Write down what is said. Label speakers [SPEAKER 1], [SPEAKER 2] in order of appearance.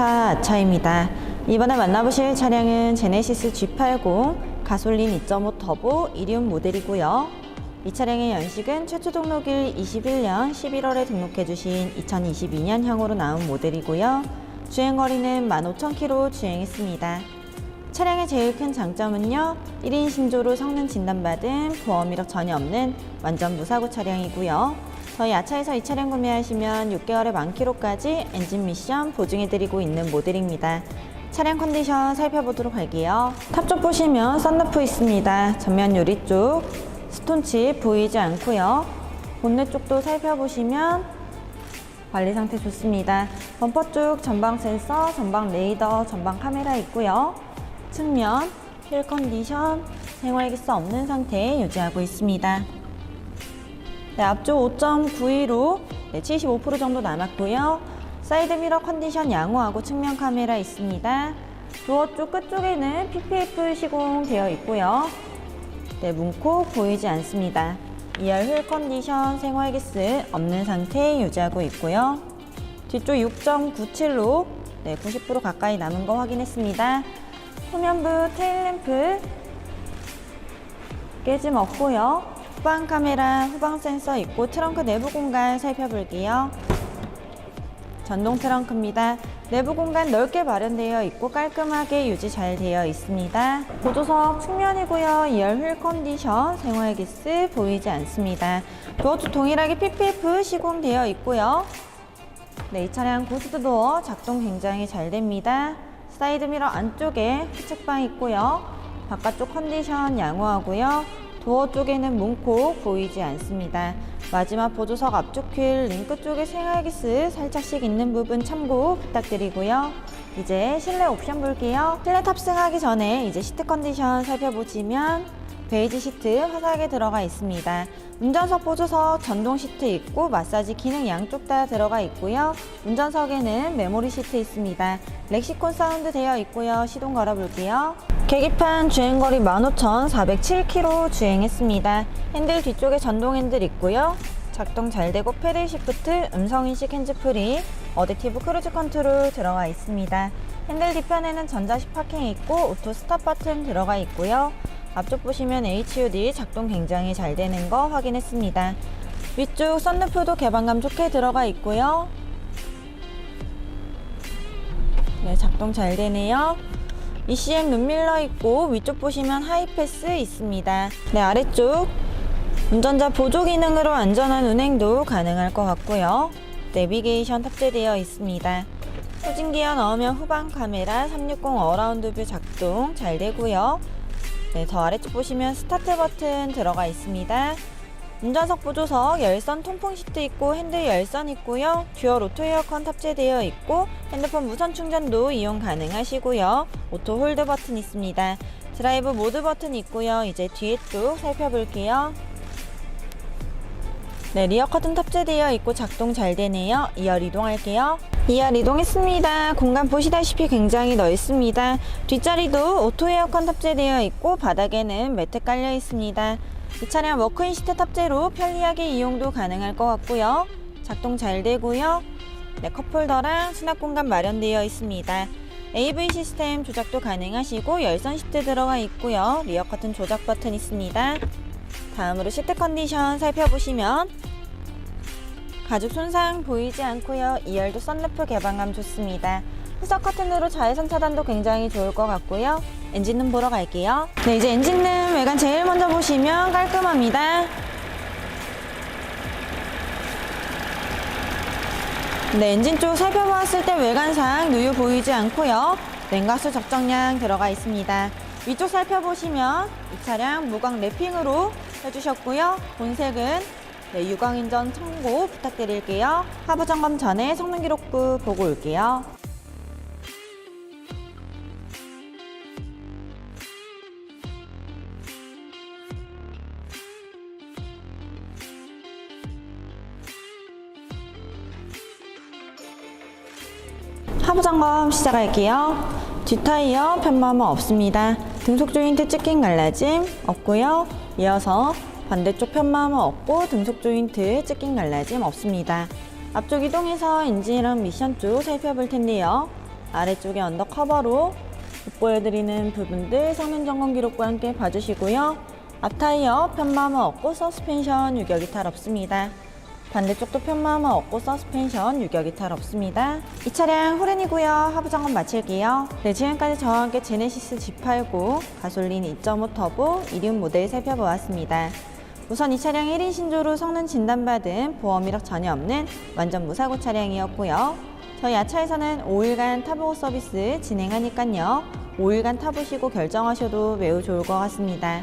[SPEAKER 1] 아차입니다. 이번에 만나보실 차량은 제네시스 G80 가솔린 2.5 터보 이리움 모델이고요. 이 차량의 연식은 최초 등록일 21년 11월에 등록해주신 2022년형으로 나온 모델이고요. 주행거리는 15,000km 주행했습니다. 차량의 제일 큰 장점은요, 1인 신조로 성능 진단받은 보험 이력 전혀 없는 완전 무사고 차량이고요. 저희 아차에서 이 차량 구매하시면 6개월에 만 킬로까지 엔진 미션 보증해드리고 있는 모델입니다. 차량 컨디션 살펴보도록 할게요. 탑쪽 보시면 썬루프 있습니다. 전면 유리 쪽 스톤칩 보이지 않고요. 본넷 쪽도 살펴보시면 관리 상태 좋습니다. 범퍼 쪽 전방 센서, 전방 레이더, 전방 카메라 있고요. 측면 휠 컨디션 생활기스 없는 상태 유지하고 있습니다. 네, 앞쪽 5.92로 네, 75% 정도 남았고요. 사이드 미러 컨디션 양호하고 측면 카메라 있습니다. 도어 쪽 끝쪽에는 PPF 시공되어 있고요. 네, 문콕 보이지 않습니다. 2열 휠 컨디션 생활기스 없는 상태 유지하고 있고요. 뒤쪽 6.97로 네, 90% 가까이 남은 거 확인했습니다. 후면부 테일램프 깨짐 없고요. 후방 카메라, 후방 센서 있고 트렁크 내부 공간 살펴볼게요. 전동 트렁크입니다. 내부 공간 넓게 마련되어 있고 깔끔하게 유지 잘 되어 있습니다. 보조석 측면이고요. 2열 휠 컨디션, 생활 기스 보이지 않습니다. 도어도 동일하게 PPF 시공되어 있고요. 네, 이 차량 고스트 도어 작동 굉장히 잘 됩니다. 사이드 미러 안쪽에 후측방 있고요. 바깥쪽 컨디션 양호하고요. 도어 쪽에는 문콕 보이지 않습니다. 마지막 보조석 앞쪽 휠 링크 쪽에 생활기스 살짝씩 있는 부분 참고 부탁드리고요. 이제 실내 옵션 볼게요. 실내 탑승하기 전에 이제 시트 컨디션 살펴보시면 베이지 시트 화사하게 들어가 있습니다. 운전석 보조석 전동 시트 있고 마사지 기능 양쪽 다 들어가 있고요. 운전석에는 메모리 시트 있습니다. 렉시콘 사운드 되어 있고요. 시동 걸어볼게요. 계기판 주행거리 15,407km 주행했습니다. 핸들 뒤쪽에 전동 핸들 있고요. 작동 잘 되고 페들 시프트, 음성인식 핸즈프리, 어댑티브 크루즈 컨트롤 들어가 있습니다. 핸들 뒤편에는 전자식 파킹 있고 오토 스탑 버튼 들어가 있고요. 앞쪽 보시면 HUD 작동 굉장히 잘 되는 거 확인했습니다. 위쪽 썬루프도 개방감 좋게 들어가 있고요. 네, 작동 잘 되네요. ECM 룸밀러 있고 위쪽 보시면 하이패스 있습니다. 네, 아래쪽 운전자 보조 기능으로 안전한 운행도 가능할 것 같고요. 내비게이션 탑재되어 있습니다. 후진 기어 넣으면 후방 카메라 360 어라운드 뷰 작동 잘 되고요. 네, 더 아래쪽 보시면 스타트 버튼 들어가 있습니다. 운전석 보조석 열선 통풍 시트 있고 핸들 열선 있고요. 듀얼 오토 에어컨 탑재되어 있고 핸드폰 무선 충전도 이용 가능하시고요. 오토 홀드 버튼 있습니다. 드라이브 모드 버튼 있고요. 이제 뒤에 쪽 살펴볼게요. 네, 리어 커튼 탑재되어 있고 작동 잘 되네요. 2열 이동할게요. 2열 이동했습니다. 공간 보시다시피 굉장히 넓습니다. 뒷자리도 오토 에어컨 탑재되어 있고 바닥에는 매트 깔려 있습니다. 이 차량 워크인 시트 탑재로 편리하게 이용도 가능할 것 같고요. 작동 잘 되고요. 네, 컵홀더랑 수납 공간 마련되어 있습니다. AV 시스템 조작도 가능하시고 열선 시트 들어가 있고요. 리어 커튼 조작 버튼 있습니다. 다음으로 시트 컨디션 살펴보시면 가죽 손상 보이지 않고요. 2열도 썬루프 개방감 좋습니다. 후석 커튼으로 자외선 차단도 굉장히 좋을 것 같고요. 엔진룸 보러 갈게요. 네, 이제 엔진룸 외관 제일 먼저 보시면 깔끔합니다. 네, 엔진 쪽 살펴보았을 때 외관상 누유 보이지 않고요. 냉각수 적정량 들어가 있습니다. 위쪽 살펴보시면 이 차량 무광 랩핑으로 해주셨고요. 본색은 네, 유광인전 청고 부탁드릴게요. 하부 점검 전에 성능 기록부 보고 올게요. 하부 점검 시작할게요. 뒷타이어 편마모 없습니다. 등속 조인트 찍힌 갈라짐 없고요. 이어서 반대쪽 편마모 없고 등속 조인트 찍힌 갈라짐 없습니다. 앞쪽 이동해서 엔진이랑 미션 쪽 살펴볼 텐데요. 아래쪽에 언더 커버로 돋보여드리는 부분들 성능 점검 기록과 함께 봐주시고요. 앞타이어 편마모 없고 서스펜션 유격 이 탈 없습니다. 반대쪽도 편마모 없고 서스펜션 유격 이 탈 없습니다. 이 차량 호렌이고요. 하부 점검 마칠게요. 네, 지금까지 저와 함께 제네시스 G89 가솔린 2.5 터보 이륜 모델 살펴보았습니다. 우선 이 차량 1인 신조로 성능 진단받은 보험 이력 전혀 없는 완전 무사고 차량이었고요. 저희 아차에서는 5일간 타보고 서비스 진행하니까요. 5일간 타보시고 결정하셔도 매우 좋을 것 같습니다.